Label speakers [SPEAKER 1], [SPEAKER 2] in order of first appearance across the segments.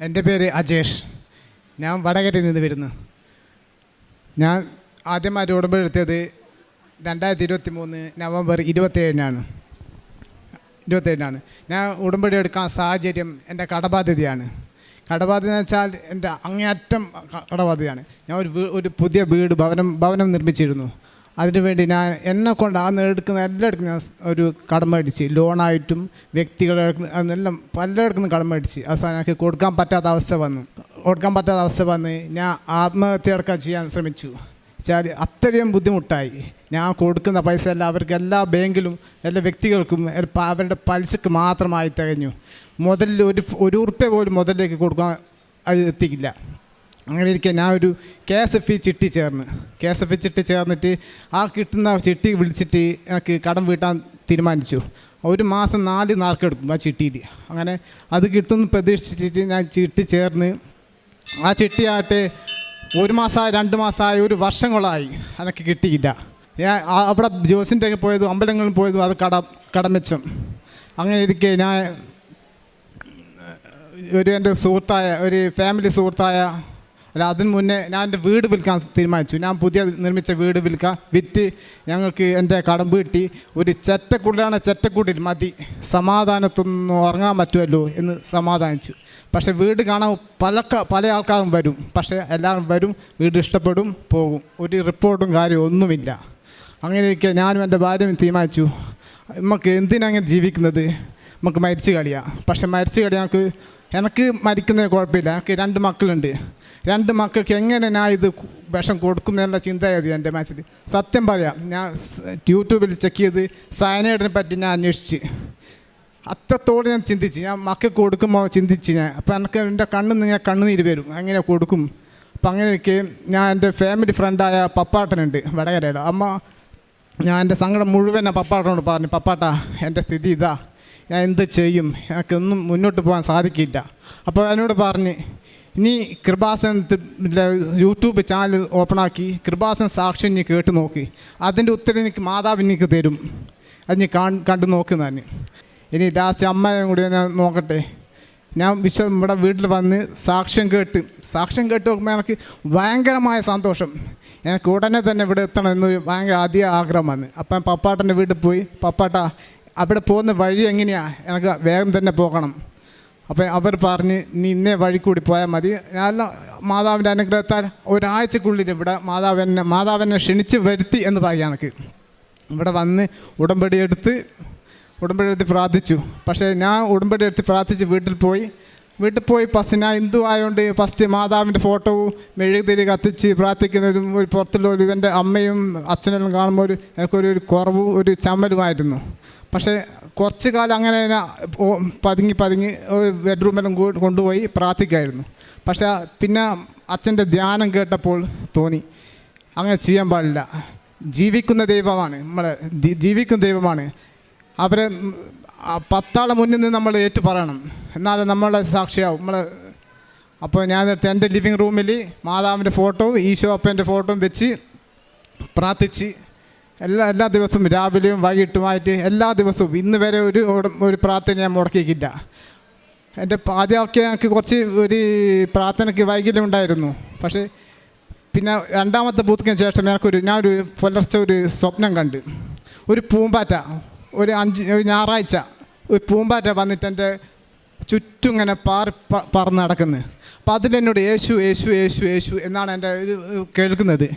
[SPEAKER 1] എന്റെ പേര് അജേഷ്. ഞാൻ വടകരയിൽ നിന്ന് വരുന്നു. ഞാൻ ആദ്യമായിട്ട് ഉടമ്പെടുത്തത് രണ്ടായിരത്തി ഇരുപത്തി മൂന്ന് നവംബർ ഇരുപത്തേഴിനാണ് ഇരുപത്തേഴിനാണ് ഞാൻ ഉടമ്പടി എടുക്കാൻ സാഹചര്യം എന്റെ കടബാധ്യതയാണ്. കടബാധ്യത എന്ന് വെച്ചാൽ എന്റെ അങ്ങേയറ്റം കടബാധ്യതയാണ്. ഞാൻ ഒരു ഒരു പുതിയ വീട് ഭവനം ഭവനം നിർമ്മിച്ചിരുന്നു. അതിനുവേണ്ടി ഞാൻ എന്നെ കൊണ്ട് ആ എടുക്കുന്ന എല്ലായിടത്തും ഞാൻ ഒരു കടം മേടിച്ച് ലോണായിട്ടും വ്യക്തികളെ എല്ലാം പലയിടത്തും കടം മേടിച്ച് അവസാനം എനിക്ക് കൊടുക്കാൻ പറ്റാത്ത അവസ്ഥ വന്നു. കൊടുക്കാൻ പറ്റാത്ത അവസ്ഥ വന്ന് ഞാൻ ആത്മഹത്യ ചെയ്യാൻ ശ്രമിച്ചു. വെച്ചാൽ അത്രയും ബുദ്ധിമുട്ടായി. ഞാൻ കൊടുക്കുന്ന പൈസ എല്ലാം അവർക്ക് എല്ലാ ബാങ്കിലും എല്ലാ വ്യക്തികൾക്കും അവരുടെ പലിശക്ക് മാത്രമായി തികഞ്ഞു. മുതലിൽ ഒരു ഒരു ഉറുപ്പ്യ പോലും മുതലിലേക്ക് കൊടുക്കാൻ അത് എത്തിക്കില്ല അങ്ങനെ ഇരിക്കാൻ ഞാൻ ഒരു കെ എസ് എഫ് ഇ ചിട്ടി ചേർന്ന്. കെ എസ് എഫ് ഇ ചിട്ടി ചേർന്നിട്ട് ആ കിട്ടുന്ന ചിട്ടി വിളിച്ചിട്ട് എനിക്ക് കടം വീട്ടാൻ തീരുമാനിച്ചു. ഒരു മാസം നാല് നാർക്കെടുക്കും ആ ചിട്ടിയിൽ അങ്ങനെ അത് കിട്ടുമെന്ന് പ്രതീക്ഷിച്ചിട്ട് ഞാൻ ചിട്ടി ചേർന്ന് ആ ചിട്ടിയായിട്ട് ഒരു മാസമായി രണ്ട് മാസമായി ഒരു വർഷങ്ങളായി എനിക്ക് കിട്ടിയില്ല. ഞാൻ അവിടെ ജോസിന്റെ പോയതും അമ്പലങ്ങളിൽ പോയതും അത് കട കടമെച്ചും അങ്ങനെ ഇരിക്കെ ഞാൻ ഒരു എന്റെ സുഹൃത്തായ ഒരു ഫാമിലി സുഹൃത്തായ അല്ല അതിന് മുന്നേ ഞാൻ എന്റെ വീട് വിൽക്കാൻ തീരുമാനിച്ചു. ഞാൻ പുതിയ നിർമ്മിച്ച വീട് വിൽക്കാൻ വിറ്റ് ഞങ്ങൾക്ക് എന്റെ കടം വീട്ടി. ഒരു ചെറ്റക്കുള്ളിലാണ് ചെറ്റക്കുടിൽ മതി. സമാധാനത്തൊന്നും ഉറങ്ങാൻ പറ്റുമല്ലോ എന്ന് സമാധാനിച്ചു. പക്ഷേ വീട് കാണാൻ പല പല ആൾക്കാരും വരും. പക്ഷേ എല്ലാവരും വരും വീട് ഇഷ്ടപ്പെടും പോകും. ഒരു റിപ്പോർട്ടും കാര്യവും ഒന്നുമില്ല. അങ്ങനെ ഇരിക്കെ ഞാനും എന്റെ ഭാര്യയും തീരുമാനിച്ചു. നമുക്ക് എന്തിനങ്ങനെ ജീവിക്കുന്നത്? നമുക്ക് മരിച്ചു കളിയാ. പക്ഷെ മരിച്ചു കളി ഞങ്ങൾക്ക് എനിക്ക് മരിക്കുന്നത് കുഴപ്പമില്ല. എനിക്ക് രണ്ട് മക്കളുണ്ട്. രണ്ട് മക്കൾക്ക് എങ്ങനെ ഞാൻ ഇത് വിഷം കൊടുക്കും എന്നുള്ള ചിന്തയായിരുന്നു എന്റെ മനസ്സിൽ. സത്യം പറയാം ഞാൻ യൂട്യൂബിൽ ചെക്ക് ചെയ്ത് സയനൈഡിനെ പറ്റി ഞാൻ അന്വേഷിച്ച്. അത്രത്തോട് ഞാൻ ചിന്തിച്ച് ഞാൻ മക്കൾക്ക് കൊടുക്കുമ്പോൾ ചിന്തിച്ച് ഞാൻ. അപ്പോൾ എനിക്ക് എന്റെ കണ്ണിൽ നിന്ന് ഞാൻ കണ്ണുനീര് വരും എങ്ങനെ കൊടുക്കും. അപ്പം അങ്ങനെയൊക്കെ ഞാൻ എന്റെ ഫാമിലി ഫ്രണ്ടായ പപ്പാട്ടനുണ്ട് വടകരയുടെ അമ്മ ഞാൻ എന്റെ സങ്കടം മുഴുവൻ ഞാൻ പപ്പാട്ടനോട് പറഞ്ഞു പപ്പാട്ട എന്റെ സ്ഥിതി ഇതാ. ഞാൻ എന്ത് ചെയ്യും? എനിക്കൊന്നും മുന്നോട്ട് പോകാൻ സാധിക്കില്ല. അപ്പോൾ എന്നോട് പറഞ്ഞ് നീ കൃപാസൻ യൂട്യൂബ് ചാനൽ ഓപ്പണാക്കി കൃപാസൻ സാക്ഷ്യം നീ കേട്ട് നോക്കി. അതിന്റെ ഉത്തരം എനിക്ക് മാതാവ് എനിക്ക് തരും. അത് നീ കാൺ- കണ്ടു നോക്കുന്നതന്നെ ഇനി ലാസ്റ്റ് അമ്മയും കൂടി ഞാൻ നോക്കട്ടെ. ഞാൻ വിശ്വ ഇവിടെ വീട്ടിൽ വന്ന് സാക്ഷ്യം കേട്ട്. സാക്ഷ്യം കേട്ട് നോക്കുമ്പോൾ എനിക്ക് ഭയങ്കരമായ സന്തോഷം. എനിക്ക് ഉടനെ തന്നെ ഇവിടെ എത്തണം എന്നൊരു ഭയങ്കര അധിക ആഗ്രഹം അപ്പം പപ്പാട്ടന്റെ വീട്ടിൽ പോയി. പപ്പാട്ട അവിടെ പോകുന്ന വഴി എങ്ങനെയാണ് എനിക്ക് വേഗം തന്നെ പോകണം. അപ്പം അവർ പറഞ്ഞ് നീ ഇന്നേ വഴി കൂടി പോയാൽ മതി. ഞാൻ മാതാവിന്റെ അനുഗ്രഹത്താൽ ഒരാഴ്ചക്കുള്ളിൽ ഇവിടെ മാതാവിനെ മാതാവിനെ ക്ഷണിച്ച് വരുത്തി എന്ന് പറയാം എനിക്ക് ഇവിടെ വന്ന് ഉടമ്പടി എടുത്ത് ഉടമ്പടി എടുത്ത് പ്രാർത്ഥിച്ചു. പക്ഷേ ഞാൻ ഉടമ്പടി എടുത്ത് പ്രാർത്ഥിച്ച് വീട്ടിൽ പോയി. വീട്ടിൽ പോയി ഫസ്റ്റ് ഞാൻ ഹിന്ദു ആയതുകൊണ്ട് ഫസ്റ്റ് മാതാവിന്റെ ഫോട്ടോവും മെഴുകുതിരി കത്തിച്ച് പ്രാർത്ഥിക്കുന്നതും ഒരു പുറത്തുള്ള ഒരു എന്റെ അമ്മയും അച്ഛനെല്ലാം കാണുമ്പോൾ ഒരു എനിക്കൊരു ഒരു കുറവും ഒരു ചമ്മലുമായിരുന്നു. പക്ഷേ കുറച്ച് കാലം അങ്ങനെ പതുങ്ങി പതുങ്ങി ബെഡ്റൂമെല്ലാം കൊണ്ടുപോയി പ്രാർത്ഥിക്കായിരുന്നു. പക്ഷേ പിന്നെ അച്ഛന്റെ ധ്യാനം കേട്ടപ്പോൾ തോന്നി അങ്ങനെ ചെയ്യാൻ പാടില്ല. ജീവിക്കുന്ന ദൈവമാണ് നമ്മളെ ജീവിക്കുന്ന ദൈവമാണ്. അവരെ പത്താളെ മുന്നിൽ നിന്ന് നമ്മൾ ഏറ്റു പറയണം. എന്നാലും നമ്മളെ സാക്ഷിയാവും. നമ്മൾ അപ്പോൾ ഞാൻ നേരത്തെ എന്റെ ലിവിങ് റൂമിൽ മാതാവിന്റെ ഫോട്ടോവും ഈശോ അപ്പന്റെ ഫോട്ടോയും വെച്ച് പ്രാർത്ഥിച്ച് എല്ലാ എല്ലാ ദിവസവും രാവിലെയും വൈകിട്ടുമായിട്ട് എല്ലാ ദിവസവും ഇന്ന് വരെ ഒരു ഒരു പ്രാർത്ഥന ഞാൻ മുടക്കിയിട്ടില്ല. എന്റെ ആദ്യമൊക്കെ എനിക്ക് കുറച്ച് ഒരു പ്രാർത്ഥനയ്ക്ക് വൈകല്യം ഉണ്ടായിരുന്നു. പക്ഷേ പിന്നെ രണ്ടാമത്തെ ബൂത്തിന് ശേഷം എനിക്കൊരു ഞാനൊരു പുലർച്ചെ ഒരു സ്വപ്നം കണ്ട്. ഒരു പൂമ്പാറ്റ ഒരു അഞ്ച് ഒരു ഞായറാഴ്ച ഒരു പൂമ്പാറ്റ വന്നിട്ട് എന്റെ ചുറ്റും ഇങ്ങനെ പാറി പറന്ന് നടക്കുന്നത് അപ്പോൾ അതിലെന്നോട് യേശു യേശു യേശു യേശു എന്നാണ് എന്റെ ഒരു കേൾക്കുന്നത്.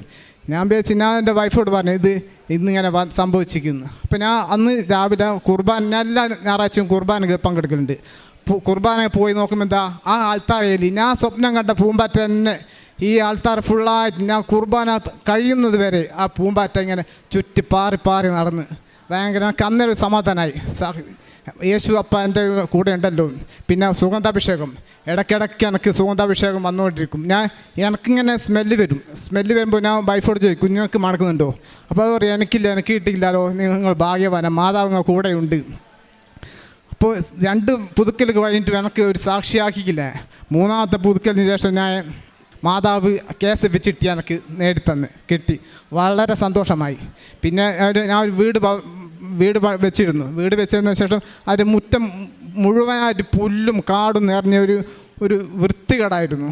[SPEAKER 1] ഞാൻ വിചാരിച്ചു ഞാൻ എന്റെ വൈഫോട് പറഞ്ഞു ഇത് ഇന്നിങ്ങനെ സംഭവിച്ചിരിക്കുന്നു. അപ്പം ഞാൻ അന്ന് രാവിലെ കുർബാൻ ഞാൻ എല്ലാ ഞായറാഴ്ചയും കുർബാനക്ക് പങ്കെടുക്കലുണ്ട്. കുർബാന പോയി നോക്കുമ്പോൾ എന്താ ആ ആൾത്താരയിൽ ഞാൻ സ്വപ്നം കണ്ട പൂമ്പാറ്റ തന്നെ ഈ ആൾത്താർ ഫുള്ളായിട്ട് ഞാൻ കുർബാന കഴിയുന്നത് വരെ ആ പൂമ്പാറ്റ ഇങ്ങനെ ചുറ്റി പാറി പാറി നടന്ന് ഭയങ്കര കന്നൊരു സമാധാനമായി യേശു അപ്പ എന്റെ കൂടെ ഉണ്ടല്ലോ. പിന്നെ സുഗന്ധാഭിഷേകം. ഇടയ്ക്കിടയ്ക്ക് എനിക്ക് സുഗന്ധാഭിഷേകം വന്നുകൊണ്ടിരിക്കും. ഞാൻ എനിക്കിങ്ങനെ സ്മെല്ല് വരും. സ്മെല്ല് വരുമ്പോൾ ഞാൻ വൈഫോട് ചോദിക്കും കുഞ്ഞുങ്ങൾക്ക് മണക്കുന്നുണ്ടോ അപ്പോൾ അവർ പറയും എനിക്കില്ല എനിക്ക് കിട്ടിയില്ലല്ലോ നിങ്ങൾ ഭാഗ്യവാന. മാതാവ് കൂടെയുണ്ട് അപ്പോൾ രണ്ട് പുതുക്കൽ കഴിഞ്ഞിട്ട് എനിക്ക് ഒരു സാക്ഷിയാക്കിക്കില്ല മൂന്നാമത്തെ പുതുക്കലിന് ശേഷം ഞാൻ മാതാവ് കേസ് വെച്ചിട്ട് എനിക്ക് നേടിത്തന്ന് കിട്ടി. വളരെ സന്തോഷമായി. പിന്നെ ഞാൻ ഒരു വീട് വീട് വെച്ചിരുന്നു. വീട് വെച്ചതിന് ശേഷം അതിന്റെ മുറ്റം മുഴുവനായിട്ട് പുല്ലും കാടും നിറഞ്ഞ ഒരു ഒരു വൃത്തികേടായിരുന്നു.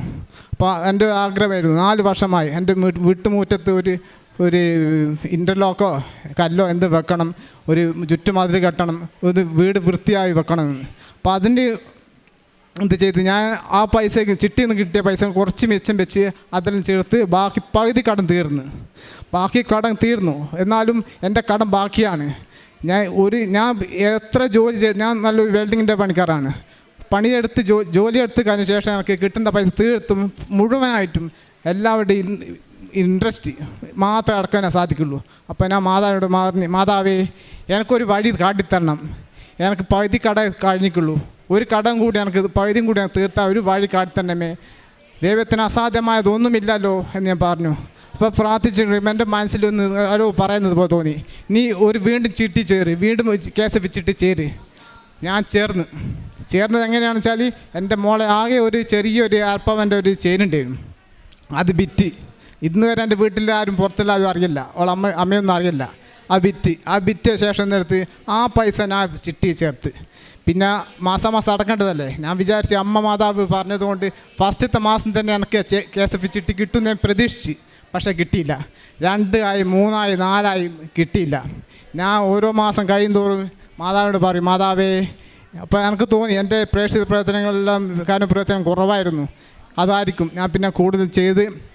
[SPEAKER 1] അപ്പോൾ എന്റെ ആഗ്രഹമായിരുന്നു. നാല് വർഷമായി എന്റെ വീട്ട് വീട്ടുമുറ്റത്ത് ഒരു ഒരു ഇന്റർലോക്കോ കല്ലോ എന്ത് വെക്കണം ഒരു ചുറ്റുമാതിരി കെട്ടണം ഒരു വീട് വൃത്തിയായി വെക്കണം അപ്പോൾ അതിന്റെ എന്ത് ചെയ്ത്? ഞാൻ ആ പൈസ ചിട്ടിയിൽ നിന്ന് കിട്ടിയ പൈസ കുറച്ച് മെച്ചം വെച്ച് അതെല്ലാം ചേർത്ത് ബാക്കി പകുതി കടം തീർന്നു. ബാക്കി കടം തീർന്നു. എന്നാലും എന്റെ കടം ബാക്കിയാണ്. ഞാൻ ഒരു ഞാൻ എത്ര ജോലി ചെയ്ത് ഞാൻ നല്ലൊരു വെൽഡിങ്ങിന്റെ പണിക്കാരാണ്. പണിയെടുത്ത് ജോ ജോലി എടുത്ത് കഴിഞ്ഞ ശേഷം എനിക്ക് കിട്ടുന്ന പൈസ തീർത്തും മുഴുവനായിട്ടും എല്ലാവരുടെയും ഇൻട്രസ്റ്റ് മാത്രം അടക്കാനേ സാധിക്കുള്ളൂ. അപ്പോൾ ഞാൻ മാതാവിനോട് മാതാവേ എനിക്കൊരു വഴി കാട്ടിത്തരണം. എനിക്ക് പകുതി കട കഴിഞ്ഞിക്കുള്ളൂ ഒരു കടം കൂടി എനിക്ക് പകുതിയും കൂടി ഞാൻ തീർത്താൽ ഒരു വഴി കാട്ടിത്തരണമേ ദൈവത്തിന് അസാധ്യമായതൊന്നുമില്ലല്ലോ എന്ന് ഞാൻ പറഞ്ഞു. അപ്പോൾ പ്രാർത്ഥിച്ചിട്ട് എന്റെ മനസ്സിലൊന്ന് ആരോ പറയുന്നത് പോലെ തോന്നി. നീ ഒരു വീണ്ടും ചിട്ടി ചേര് വീണ്ടും കേസ് വെച്ചിട്ട് ചേര്. ഞാൻ ചേർന്ന്. ചേർന്നത് എങ്ങനെയാണെന്ന് വെച്ചാൽ എന്റെ മോളെ ആകെ ഒരു ചെറിയൊരു അർപ്പവന്റെ ഒരു ചെയിനുണ്ടായിരുന്നു അത് ബിറ്റ് ഇന്ന് വരെ എന്റെ വീട്ടിൽ ആരും പുറത്തുള്ള അറിയില്ല. അവൾ അമ്മ അമ്മയൊന്നും അറിയില്ല. ആ ബിറ്റ് ആ ബിറ്റ് ശേഷം നിർത്തി ആ പൈസ ഞാൻ ചിട്ടി ചേർത്ത്. പിന്നെ മാസം മാസം അടക്കേണ്ടതല്ലേ? ഞാൻ വിചാരിച്ചു അമ്മ മാതാവ് പറഞ്ഞതുകൊണ്ട് ഫസ്റ്റത്തെ മാസം തന്നെ എനിക്ക് കെ കേസ് എഫ് ചിട്ടി കിട്ടും ഞാൻ പ്രതീക്ഷിച്ച്. പക്ഷേ കിട്ടിയില്ല. രണ്ട് ആയി മൂന്നായി നാലായി കിട്ടിയില്ല. ഞാൻ ഓരോ മാസം കഴിയുന്തോറും മാതാവിനോട് പറയും മാതാവേ അപ്പോൾ എനിക്ക് തോന്നി എന്റെ പ്രേക്ഷിത പ്രവർത്തനങ്ങളെല്ലാം കാര്യം പ്രവർത്തനം കുറവായിരുന്നു. അതായിരിക്കും ഞാൻ പിന്നെ കൂടുതൽ ചെയ്ത്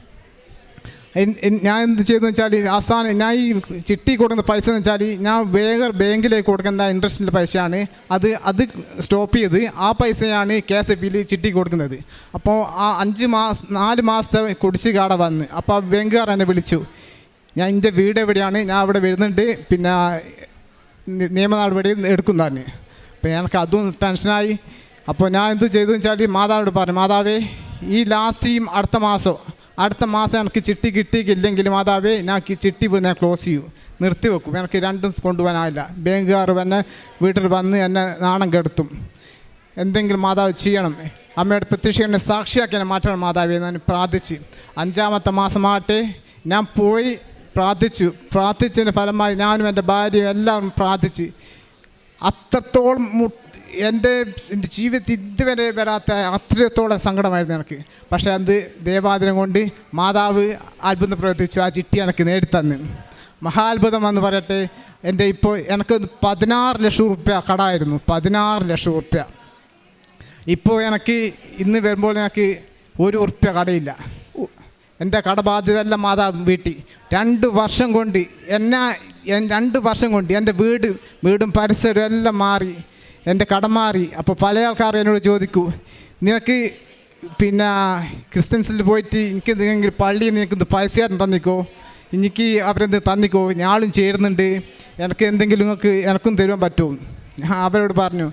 [SPEAKER 1] ഞാൻ എന്ത് ചെയ്തെന്ന് വെച്ചാൽ അവസാനം ഞാൻ ഈ ചിട്ടി കൊടുക്കുന്ന പൈസ എന്ന് വെച്ചാൽ ഞാൻ വേഗം ബാങ്കിലേക്ക് കൊടുക്കുന്ന ഇൻട്രസ്റ്റിന്റെ പൈസയാണ്. അത് അത് സ്റ്റോപ്പ് ചെയ്ത് ആ പൈസയാണ് കെ എസ് എഫ് ചിട്ടി കൊടുക്കുന്നത്. അപ്പോൾ ആ അഞ്ച് മാസം നാല് മാസത്തെ കുടിശ്ശികാട വന്ന്. അപ്പോൾ ആ ബാങ്കുകാർ എന്നെ വിളിച്ചു. ഞാൻ എന്റെ വീട് എവിടെയാണ്? ഞാൻ അവിടെ വരുന്നുണ്ട്. പിന്നെ നിയമ നടപടി എടുക്കുന്നതാണ് അപ്പോൾ എനിക്ക് അതും ടെൻഷനായി അപ്പോൾ ഞാൻ എന്ത് ചെയ്തെന്ന് വെച്ചാൽ മാതാവിനോട് പറഞ്ഞു മാതാവേ ഈ ലാസ്റ്റ് ഈ അടുത്ത മാസം അടുത്ത മാസം എനിക്ക് ചിട്ടി കിട്ടിയില്ലെങ്കിൽ മാതാവേ ഞാൻ ചിട്ടി ഞാൻ ക്ലോസ് ചെയ്യും. നിർത്തി വെക്കും. എനിക്ക് രണ്ടും കൊണ്ടുപോകാനാവില്ല ബാങ്കുകാർ എന്നെ വീട്ടിൽ വന്ന് എന്നെ നാണം കെടുത്തും. എന്തെങ്കിലും മാതാവ് ചെയ്യണം. അമ്മയുടെ പ്രത്യക്ഷനെ സാക്ഷിയാക്കി എന്നെ മാറ്റണം മാതാവേ എന്ന് ഞാൻ പ്രാർത്ഥിച്ച്. അഞ്ചാമത്തെ മാസമാകട്ടെ ഞാൻ പോയി പ്രാർത്ഥിച്ചു. പ്രാർത്ഥിച്ചതിന്റെ ഫലമായി ഞാനും എന്റെ ഭാര്യയും എല്ലാവരും പ്രാർത്ഥിച്ച്. അത്രത്തോളം മു- എന്റെ ജീവിതത്തിൽ ഇതുവരെ വരാത്ത അത്രത്തോളം സങ്കടമായിരുന്നു എനിക്ക്. പക്ഷേ അത് ദേവാദിനം കൊണ്ട് മാതാവ് അത്ഭുതം പ്രവർത്തിച്ചു ആ ചിട്ടി എനിക്ക് നേടിത്തന്ന്. മഹാത്ഭുതം എന്ന് പറയട്ടെ എന്റെ ഇപ്പോൾ എനിക്ക് പതിനാറ് ലക്ഷം റുപ്യ കടമായിരുന്നു പതിനാറ് ലക്ഷം റുപ്യ. ഇപ്പോൾ എനിക്ക് ഇന്ന് വരുമ്പോൾ എനിക്ക് ഒരു ഉറുപ്പ്യ കടയില്ല. എന്റെ കടബാധ്യത എല്ലാം മാതാവ് വീട്ടി. രണ്ട് വർഷം കൊണ്ട് എന്നെ രണ്ട് വർഷം കൊണ്ട് എന്റെ വീട് വീടും പരിസരവും എല്ലാം മാറി. എന്റെ കടം മാറി. അപ്പോൾ പല ആൾക്കാർ എന്നോട് ചോദിക്കൂ നിനക്ക് പിന്നെ ക്രിസ്ത്യൻസിൽ പോയിട്ട് എനിക്ക് എന്തെങ്കിലും പള്ളിയിൽ നിന്ന് നിനക്ക് പൈസ തന്നിക്കോ? എനിക്ക് അവരെന്ത് തന്നിക്കോ? ഞാളും ചേരുന്നുണ്ട്. എനിക്ക് എന്തെങ്കിലും നിങ്ങൾക്ക് എനക്കും തരുവാൻ പറ്റും. അവരോട് പറഞ്ഞു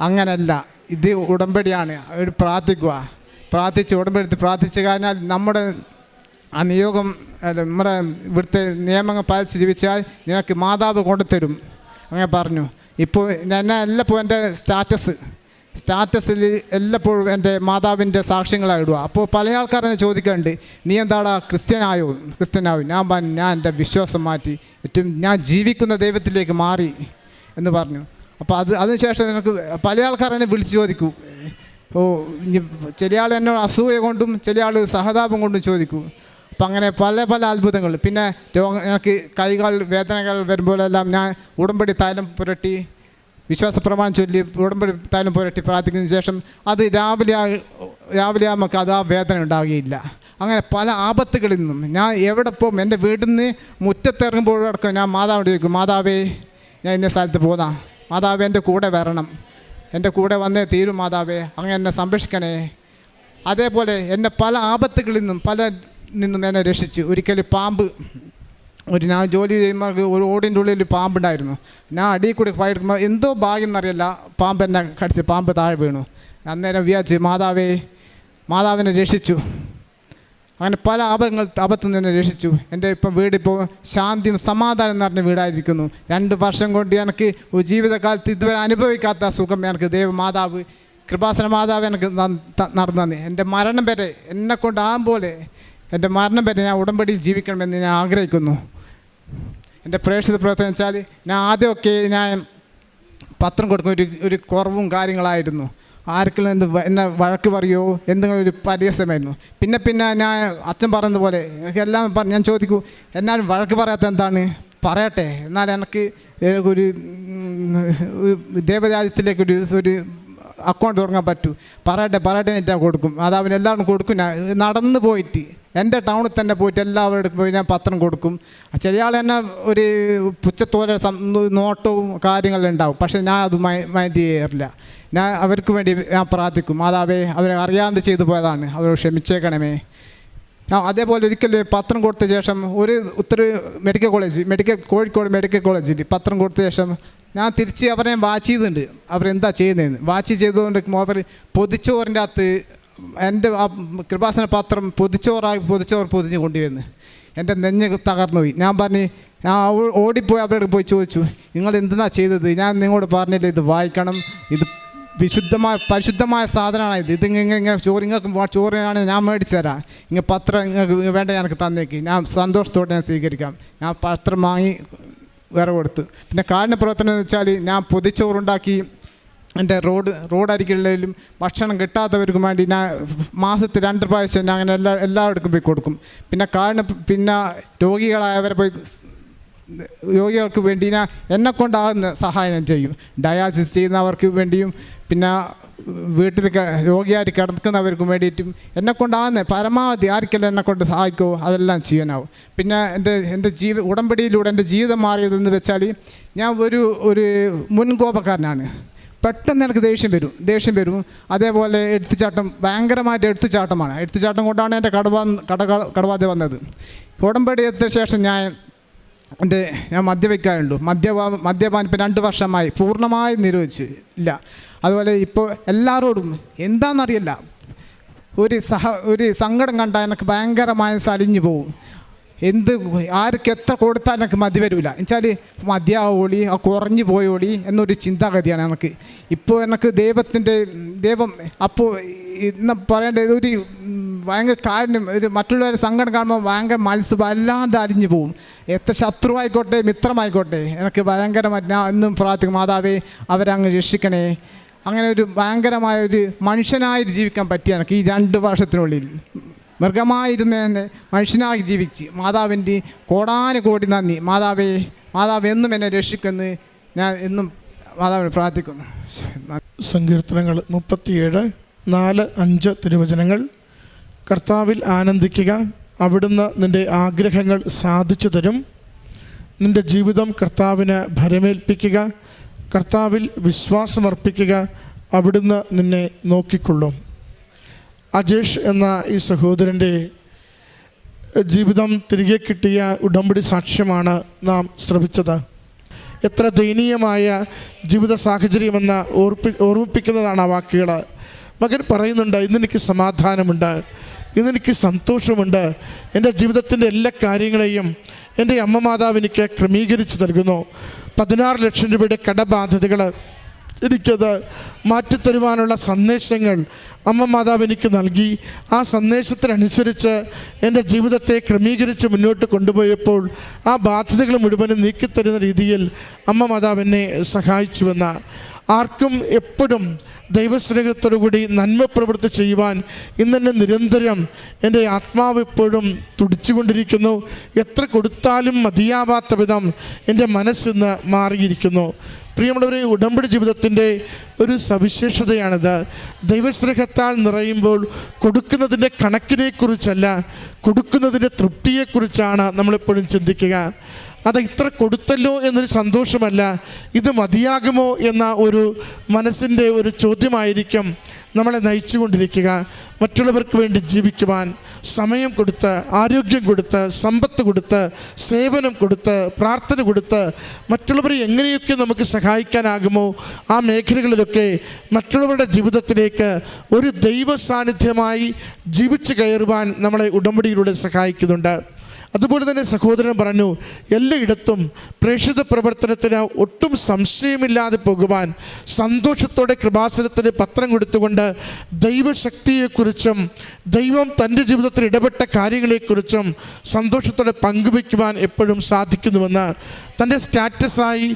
[SPEAKER 1] അങ്ങനല്ല. ഇത് ഉടമ്പടിയാണ്. അവർ പ്രാർത്ഥിക്കുക പ്രാർത്ഥിച്ച് ഉടമ്പടി പ്രാർത്ഥിച്ച് കഴിഞ്ഞാൽ നമ്മുടെ ആ നിയോഗം നമ്മുടെ ഇവിടുത്തെ നിയമങ്ങൾ പാലിച്ച് ജീവിച്ചാൽ നിനക്ക് മാതാവ് കൊണ്ടുതരും അങ്ങനെ പറഞ്ഞു. ഇപ്പോൾ ഞാൻ എല്ലപ്പോൾ എന്റെ സ്റ്റാറ്റസ് സ്റ്റാറ്റസിൽ എല്ലപ്പോഴും എന്റെ മാതാവിന്റെ സാക്ഷ്യങ്ങളായി ഇടുക. അപ്പോൾ പല ആൾക്കാർ എന്നെ ചോദിക്കാറുണ്ട് നീ എന്താടാ ക്രിസ്ത്യനായോ? ക്രിസ്ത്യനായോ ഞാൻ പറഞ്ഞു ഞാൻ എന്റെ വിശ്വാസം മാറ്റി ഏറ്റവും ഞാൻ ജീവിക്കുന്ന ദൈവത്തിലേക്ക് മാറി എന്ന് പറഞ്ഞു. അപ്പോൾ അത് അതിനുശേഷം എനിക്ക് പല ആൾക്കാർ എന്നെ വിളിച്ച് ചോദിക്കൂ. ഓ ചില ആൾ എന്നോട് അസൂയ കൊണ്ടും ചില ആൾ സഹതാപം കൊണ്ടും ചോദിക്കൂ. അപ്പം അങ്ങനെ പല പല അത്ഭുതങ്ങൾ. പിന്നെ രോഗ എനിക്ക് കൈകൾ വേദനകൾ വരുമ്പോഴെല്ലാം ഞാൻ ഉടമ്പടി തൈലം പുരട്ടി വിശ്വാസ പ്രമാണം ചൊല്ലി ഉടമ്പടി തൈലം പുരട്ടി പ്രാർത്ഥിക്കുന്നതിന് ശേഷം അത് രാവിലെ രാവിലെ നമുക്ക് അത് ആ വേദന ഉണ്ടാവുകയില്ല. അങ്ങനെ പല ആപത്തുകളിൽ നിന്നും ഞാൻ എവിടെ പോകും എന്റെ വീട്ടിൽ നിന്ന് മുറ്റത്തിറങ്ങുമ്പോഴടക്കം ഞാൻ മാതാവിനോട് ചോദിക്കും മാതാവേ ഞാൻ ഇന്ന സ്ഥലത്ത് പോകാം മാതാവേ എന്റെ കൂടെ വരണം. എന്റെ കൂടെ വന്നേ തീരും മാതാവേ. അങ്ങനെ എന്നെ സംരക്ഷിക്കണേ. അതേപോലെ എന്നെ പല ആപത്തുകളിൽ നിന്നും പല നിന്നും എന്നെ രക്ഷിച്ചു. ഒരിക്കൽ പാമ്പ് ഒരു ഞാൻ ജോലി ചെയ്യുമ്പോൾ ഒരു ഓടിന്റെ ഉള്ളിൽ ഒരു പാമ്പുണ്ടായിരുന്നു. ഞാൻ അടിയിൽ കൂടി പോയെടുക്കുമ്പോൾ എന്തോ ഭാഗ്യം എന്നറിയില്ല. പാമ്പ് എന്നെ കടിച്ച് പാമ്പ് താഴെ വീണു. അന്നേരം വിചാരിച്ച് മാതാവേ മാതാവിനെ രക്ഷിച്ചു. അങ്ങനെ പല ആപങ്ങൾ ആപത്തു നിന്ന് രക്ഷിച്ചു. എന്റെ ഇപ്പം വീടിപ്പോൾ ശാന്തിയും സമാധാനം നിറഞ്ഞ വീടായിരിക്കുന്നു. രണ്ട് വർഷം കൊണ്ട് എനിക്ക് ജീവിതകാലത്ത് ഇതുവരെ അനുഭവിക്കാത്ത സുഖം എനിക്ക് ദേവ മാതാവ് കൃപാസന മാതാവ് എനിക്ക് നടന്നു എന്റെ മരണം വരെ എന്നെ കൊണ്ടാകും പോലെ എന്റെ മരണം വരെ ഞാൻ ഉടമ്പടിയിൽ ജീവിക്കണമെന്ന് ഞാൻ ആഗ്രഹിക്കുന്നു. എന്റെ പ്രേക്ഷിത പ്രവർത്തനം വെച്ചാൽ ഞാൻ ആദ്യമൊക്കെ ഞാൻ പത്രം കൊടുക്കുന്ന ഒരു ഒരു കുറവും കാര്യങ്ങളായിരുന്നു. ആർക്കും എന്ത് എന്നെ വഴക്ക് പറയുമോ എന്തെങ്കിലും ഒരു പരിഹസമായിരുന്നു. പിന്നെ പിന്നെ ഞാൻ അച്ഛൻ പറഞ്ഞതുപോലെ എല്ലാം ഞാൻ ചോദിക്കൂ എന്നാലും വഴക്ക് പറയാത്ത എന്താണ്? പറയട്ടെ. എന്നാൽ എനിക്ക് ഒരു ദേവരാജ്യത്തിലേക്കൊരു ഒരു അക്കൗണ്ട് തുടങ്ങാൻ പറ്റൂ. പറയട്ടെ പറയട്ടെ എന്നിട്ട് കൊടുക്കും. അത് അവൻ എല്ലാവരും കൊടുക്കും. നടന്ന് പോയിട്ട് എന്റെ ടൗണിൽ തന്നെ പോയിട്ട് എല്ലാവരുടെ പോയി ഞാൻ പത്രം കൊടുക്കും. ചില ആൾ തന്നെ ഒരു പുച്ചത്തോലെ നോട്ടവും കാര്യങ്ങളും ഉണ്ടാവും. പക്ഷേ ഞാൻ അത് മൈൻഡ് ചെയ്യാറില്ല. ഞാൻ അവർക്ക് വേണ്ടി ഞാൻ പ്രാർത്ഥിക്കും. മാതാവേ അവരെ അറിയാണ്ട് ചെയ്തു പോയതാണ്. അവർ ക്ഷമിച്ചേക്കണമേ. അതേപോലെ ഒരിക്കൽ പത്രം കൊടുത്ത ശേഷം ഒരു ഉത്തര medical college medical Kozhikode medical കോളേജിൽ പത്രം കൊടുത്ത ശേഷം ഞാൻ തിരിച്ച് അവരെ വാച്ച് ചെയ്തിട്ടുണ്ട്. അവരെന്താ ചെയ്യുന്നതെന്ന്. വാച്ച് ചെയ്തുകൊണ്ട് അവർ പൊതിച്ചോറിന്റെ അകത്ത് എന്റെ ആ കൃപാസന പാത്രം പൊതിച്ചോറായി പൊതിച്ചോറ് പൊതിഞ്ഞ് കൊണ്ടുവരുന്നു. എന്റെ നെഞ്ഞ് തകർന്നുപോയി ഞാൻ പറഞ്ഞു ഞാൻ ഓടിപ്പോയി അവരോട് പോയി ചോദിച്ചു നിങ്ങൾ എന്തിനാ ചെയ്തത്? ഞാൻ നിങ്ങളോട് പറഞ്ഞില്ല ഇത് വായിക്കണം ഇത് വിശുദ്ധമായ പരിശുദ്ധമായ സാധനമാണ് ഇത്. ഇത് ഇങ്ങനെ ഇങ്ങനെ ചോറ് നിങ്ങൾക്ക് ചോറിനാണ് ഞാൻ മേടിച്ചു തരാം. ഇങ്ങനെ പത്രം നിങ്ങൾക്ക് വേണ്ട എനിക്ക് തന്നേക്ക്. ഞാൻ സന്തോഷത്തോടെ ഞാൻ സ്വീകരിക്കാം. ഞാൻ പത്രം വാങ്ങി വേറെ കൊടുത്തു. പിന്നെ കാരണ പ്രവർത്തനം എന്ന് വെച്ചാൽ ഞാൻ പൊതിച്ചോറുണ്ടാക്കി എന്റെ റോഡ് റോഡരികളിലും ഭക്ഷണം കിട്ടാത്തവർക്കും വേണ്ടി ഞാൻ മാസത്തിൽ രണ്ട് പ്രാവശ്യം ഞാൻ അങ്ങനെ എല്ലാ എല്ലാവർക്കും പോയി കൊടുക്കും. പിന്നെ കാരണം പിന്നെ രോഗികളായവരെ പോയി രോഗികൾക്ക് വേണ്ടി ഞാൻ എന്നെ കൊണ്ടാകുന്ന സഹായം ഞാൻ ചെയ്യും. ഡയാലിസിസ് ചെയ്യുന്നവർക്ക് വേണ്ടിയും പിന്നെ വീട്ടിൽ രോഗിയായി കിടക്കുന്നവർക്കും വേണ്ടിയിട്ടും എന്നെ കൊണ്ടാകുന്ന പരമാവധി ആർക്കെല്ലാം എന്നെ കൊണ്ട് സഹായിക്കുമോ അതെല്ലാം ചെയ്യാനാവും. പിന്നെ എന്റെ എന്റെ ജീവ ഉടമ്പടിയിലൂടെ എന്റെ ജീവിതം മാറിയതെന്ന് വെച്ചാൽ ഞാൻ ഒരു ഒരു മുൻകോപക്കാരനാണ്. പെട്ടെന്ന് എനിക്ക് ദേഷ്യം വരും ദേഷ്യം വരും. അതേപോലെ എടുത്തുചാട്ടം ഭയങ്കരമായിട്ട് എടുത്തുചാട്ടമാണ് എടുത്തുചാട്ടം കൊണ്ടാണ് എന്റെ കടവ കട കടവാതെ വന്നത്. കോടമ്പടി എത്തിയ ശേഷം ഞാൻ എന്റെ ഞാൻ മദ്യപിക്കാറുണ്ട് മദ്യപാ മദ്യപാൻ ഇപ്പം രണ്ട് വർഷമായി പൂർണമായി നിരോധിച്ചു ഇല്ല. അതുപോലെ ഇപ്പോൾ എല്ലാവരോടും എന്താണെന്നറിയില്ല. ഒരു സഹ ഒരു സങ്കടം കണ്ടാൽ എനിക്ക് ഭയങ്കരമായ സലിഞ്ഞു പോകും എന്ത് ആർക്ക് എത്ര കൊടുത്താൽ എനിക്ക് മതി വരില്ല എന്നുവെച്ചാൽ മതിയാവോളി ആ കുറഞ്ഞു പോയോളി എന്നൊരു ചിന്താഗതിയാണ് എനിക്ക് ഇപ്പോൾ എനിക്ക് ദൈവത്തിന്റെ ദൈവം അപ്പോൾ ഇന്ന് പറയേണ്ട ഉം, ഭയങ്കര കാര്യം ഒരു മറ്റുള്ളവരെ സങ്കടം കാണുമ്പോൾ ഭയങ്കര മനസ്സ് വല്ലാതെ അരിഞ്ഞു പോവും. എത്ര ശത്രുവായിക്കോട്ടെ മിത്രമായിക്കോട്ടെ എനിക്ക് ഭയങ്കരമായിട്ട് ഞാൻ എന്നും പ്രാർത്ഥിക്കും മാതാവേ അവരങ്ങ് രക്ഷിക്കണേ. അങ്ങനെ ഒരു ഭയങ്കരമായ ഒരു മനുഷ്യനായി ജീവിക്കാൻ പറ്റിയ എനിക്ക് ഈ രണ്ട് വർഷത്തിനുള്ളിൽ. മൃഗമായിരുന്ന എന്നെ മനുഷ്യനായി ജീവിച്ച് മാതാവിന്റെ കോടാനുകോടി നന്ദി. മാതാവേ മാതാവ് എന്നും എന്നെ രക്ഷിക്കുന്നു. ഞാൻ എന്നും മാതാവിനെ പ്രാർത്ഥിക്കുന്നു.
[SPEAKER 2] സങ്കീർത്തനങ്ങൾ മുപ്പത്തിയേഴ് നാല് അഞ്ച് തിരുവചനങ്ങൾ. കർത്താവിൽ ആനന്ദിക്കുക. അവിടുന്ന് നിന്റെ ആഗ്രഹങ്ങൾ സാധിച്ചു തരും. നിന്റെ ജീവിതം കർത്താവിന് ഭരമേൽപ്പിക്കുക. കർത്താവിൽ വിശ്വാസമർപ്പിക്കുക. അവിടുന്ന് നിന്നെ നോക്കിക്കൊള്ളും. അജേഷ് എന്ന ഈ സഹോദരന്റെ ജീവിതം തിരികെ കിട്ടിയ ഉടമ്പടി സാക്ഷ്യമാണ് നാം ശ്രമിച്ചത്. എത്ര ദയനീയമായ ജീവിത സാഹചര്യമെന്ന് ഓർപ്പി ഓർമ്മിപ്പിക്കുന്നതാണ് ആ വാക്കുകൾ. മകൻ പറയുന്നുണ്ട് ഇന്നെനിക്ക് സമാധാനമുണ്ട് ഇന്നെനിക്ക് സന്തോഷമുണ്ട്. എന്റെ ജീവിതത്തിന്റെ എല്ലാ കാര്യങ്ങളെയും എന്റെ അമ്മ മാതാവ് എനിക്ക് ക്രമീകരിച്ച് നൽകുന്നു. പതിനാറ് ലക്ഷം രൂപയുടെ കടബാധ്യതകൾ എനിക്കത് മാറ്റിത്തരുവാനുള്ള സന്ദേശങ്ങൾ അമ്മ മാതാവ് എനിക്ക് നൽകി. ആ സന്ദേശത്തിനനുസരിച്ച് എന്റെ ജീവിതത്തെ ക്രമീകരിച്ച് മുന്നോട്ട് കൊണ്ടുപോയപ്പോൾ ആ ബാധ്യതകൾ മുഴുവനും നീക്കിത്തരുന്ന രീതിയിൽ അമ്മ മാതാവ് എന്നെ സഹായിച്ചുവെന്ന. ആർക്കും എപ്പോഴും ദൈവസ്നേഹത്തോടുകൂടി നന്മ പ്രവൃത്തി ചെയ്യുവാൻ ഇന്നെന്നെ നിരന്തരം എന്റെ ആത്മാവ് എപ്പോഴും തുടിച്ചുകൊണ്ടിരിക്കുന്നു. എത്ര കൊടുത്താലും മതിയാവാത്ത വിധം എന്റെ മനസ്സിന്ന് മാറിയിരിക്കുന്നു. പ്രിയമുള്ളവരെ ഉടമ്പടി ജീവിതത്തിന്റെ ഒരു സവിശേഷതയാണിത്. ദൈവസ്നേഹത്താൽ നിറയുമ്പോൾ കൊടുക്കുന്നതിന്റെ കണക്കിനെക്കുറിച്ചല്ല കൊടുക്കുന്നതിന്റെ തൃപ്തിയെക്കുറിച്ചാണ് നമ്മളെപ്പോഴും ചിന്തിക്കുക. അത് ഇത്ര കൊടുത്തല്ലോ എന്നൊരു സന്തോഷമല്ല ഇത് മതിയാകുമോ എന്ന ഒരു മനസ്സിന്റെ ഒരു ചോദ്യമായിരിക്കും. നമ്മളെ നയിച്ചുകൊണ്ടിരിക്കുക. മറ്റുള്ളവർക്ക് വേണ്ടി ജീവിക്കുവാൻ സമയം കൊടുത്ത് ആരോഗ്യം കൊടുത്ത് സമ്പത്ത് കൊടുത്ത് സേവനം കൊടുത്ത് പ്രാർത്ഥന കൊടുത്ത് മറ്റുള്ളവരെ എങ്ങനെയൊക്കെ നമുക്ക് സഹായിക്കാനാകുമോ ആ മേഖലകളിലൊക്കെ മറ്റുള്ളവരുടെ ജീവിതത്തിലേക്ക് ഒരു ദൈവ സാന്നിധ്യമായി ജീവിച്ചു കയറുവാൻ നമ്മളെ ഉടമ്പടിയിലൂടെ സഹായിക്കുന്നുണ്ട്. അതുപോലെ തന്നെ സഹോദരൻ പറഞ്ഞു എല്ലായിടത്തും പ്രേക്ഷിത പ്രവർത്തനത്തിന് ഒട്ടും സംശയമില്ലാതെ പോകുവാൻ സന്തോഷത്തോടെ കൃപാസനത്തിന് പത്രം കൊടുത്തുകൊണ്ട് ദൈവശക്തിയെക്കുറിച്ചും ദൈവം തന്റെ ജീവിതത്തിൽ ഇടപെട്ട കാര്യങ്ങളെക്കുറിച്ചും സന്തോഷത്തോടെ പങ്കുവയ്ക്കുവാൻ എപ്പോഴും സാധിക്കുന്നുവെന്ന് തന്റെ സ്റ്റാറ്റസായി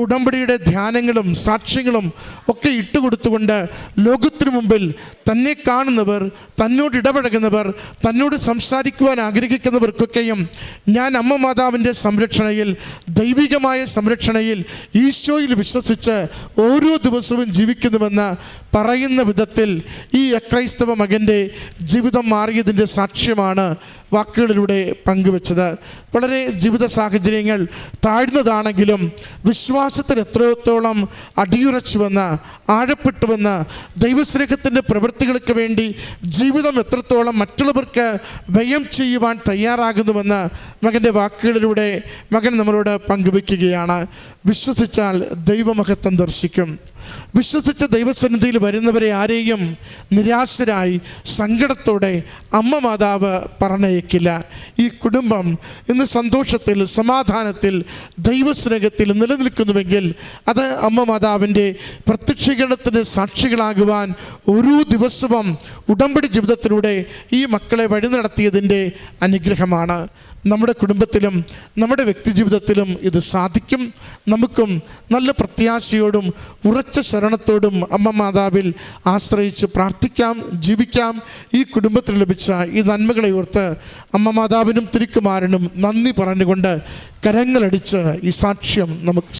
[SPEAKER 2] ഉടമ്പടിയുടെ ധ്യാനങ്ങളും സാക്ഷ്യങ്ങളും ഒക്കെ ഇട്ടുകൊടുത്തുകൊണ്ട് ലോകത്തിനു മുമ്പിൽ തന്നെ കാണുന്നവർ തന്നോട് ഇടപഴകുന്നവർ തന്നോട് സംസാരിക്കുവാൻ ആഗ്രഹിക്കുന്നവർക്കൊക്കെയും ഞാൻ അമ്മ മാതാവിന്റെ സംരക്ഷണയിൽ ദൈവികമായ സംരക്ഷണയിൽ ഈശോയിൽ വിശ്വസിച്ച് ഓരോ ദിവസവും ജീവിക്കുന്നുവെന്ന് പറയുന്ന വിധത്തിൽ ഈ അക്രൈസ്തവ മകന്റെ ജീവിതം മാറിയതിന്റെ സാക്ഷ്യമാണ് വാക്കുകളിലൂടെ പങ്കുവെച്ചത്. വളരെ ജീവിത സാഹചര്യങ്ങൾ താഴ്ന്നതാണെങ്കിലും വിശ്വാസത്തിൽ എത്രത്തോളം അടിയുറച്ചുവെന്ന് ആഴപ്പെട്ടുവെന്ന് ദൈവസ്നേഹത്തിന്റെ പ്രവൃത്തികൾക്ക് വേണ്ടി ജീവിതം എത്രത്തോളം മറ്റുള്ളവർക്ക് വ്യയം ചെയ്യുവാൻ തയ്യാറാകുന്നുവെന്ന് മകന്റെ വാക്കുകളിലൂടെ മകൻ നമ്മളോട് പങ്കുവെക്കുകയാണ്. വിശ്വസിച്ചാൽ ദൈവമഹത്വം ദർശിക്കും. വിശ്വസിച്ച ദൈവസന്നിധിയിൽ വരുന്നവരെ ആരെയും നിരാശരായി സങ്കടത്തോടെ അമ്മ മാതാവ് പറഞ്ഞയക്കില്ല. ഈ കുടുംബം ഇന്ന് സന്തോഷത്തിൽ സമാധാനത്തിൽ ദൈവസ്നേഹത്തിൽ നിലനിൽക്കുന്നുവെങ്കിൽ അത് അമ്മ മാതാവിന്റെ പ്രത്യക്ഷീകരണത്തിന് സാക്ഷികളാകുവാൻ ഒരു ദിവസവും ഉടമ്പടി ജീവിതത്തിലൂടെ ഈ മക്കളെ വഴി നടത്തിയതിന്റെ അനുഗ്രഹമാണ്. നമ്മുടെ കുടുംബത്തിലും നമ്മുടെ വ്യക്തിജീവിതത്തിലും ഇത് സാധിക്കും. നമുക്കും നല്ല പ്രത്യാശയോടും ഉറച്ച ശരണത്തോടും അമ്മ മാതാവിൽ ആശ്രയിച്ച് പ്രാർത്ഥിക്കാം ജീവിക്കാം. ഈ കുടുംബത്തിൽ ലഭിച്ച ഈ നന്മകളെ ഓർത്ത് അമ്മ മാതാവിനും തിരുക്കുമാരനും നന്ദി പറഞ്ഞുകൊണ്ട് കരങ്ങളടിച്ച് ഈ സാക്ഷ്യം നമുക്ക്